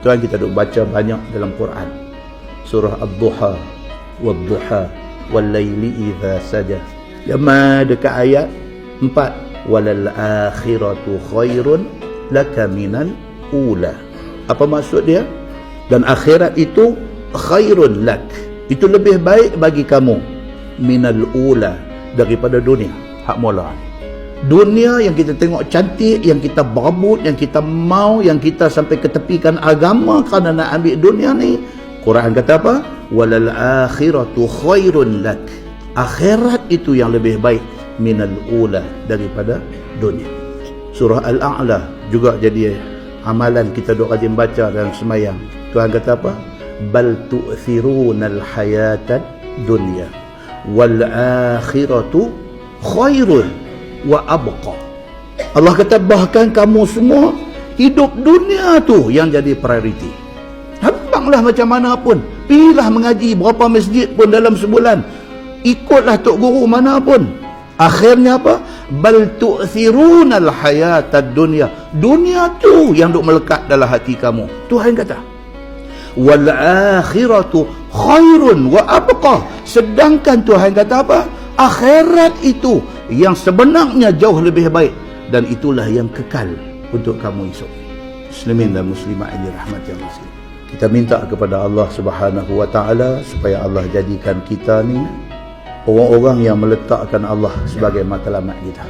Tuhan kita duk baca banyak dalam Quran. Surah Ad-Duha, Wad-Duha, Wal-Laili idza saja. Lama dekat ayat 4, Walal akhiratu khairun laka minal ula. Apa maksud dia? Dan akhirat itu khairun lak. Itu lebih baik bagi kamu minal ula daripada dunia. Hak mula dunia yang kita tengok cantik, yang kita berebut, yang kita mau, yang kita sampai ketepikan agama kerana nak ambil dunia ni. Quran kata apa? Walal akhiratu khairun lak. Akhirat itu yang lebih baik minal ula daripada dunia. Surah Al-A'la juga jadi amalan kita duk rajin baca dalam semayang. Tuhan kata apa? Bal tu'thirunal hayatad dunya wal akhiratu khairun wa abqa. Allah kata bahkan kamu semua hidup dunia tu yang jadi prioriti. Habanglah macam mana pun. Pilihlah mengaji berapa masjid pun dalam sebulan. Ikutlah tok guru mana pun. Akhirnya apa? Bal tu'thiruna al-hayata dunya. Dunia tu yang duk melekat dalam hati kamu. Tuhan kata. Wal akhiratu khairun wa abqa. Sedangkan Tuhan kata apa? Akhirat itu yang sebenarnya jauh lebih baik. Dan itulah yang kekal untuk kamu esok. Muslimin dan muslimat yang dirahmati Allah kita minta kepada Allah Subhanahu wa taala supaya Allah jadikan kita ni orang-orang yang meletakkan Allah sebagai matlamat kita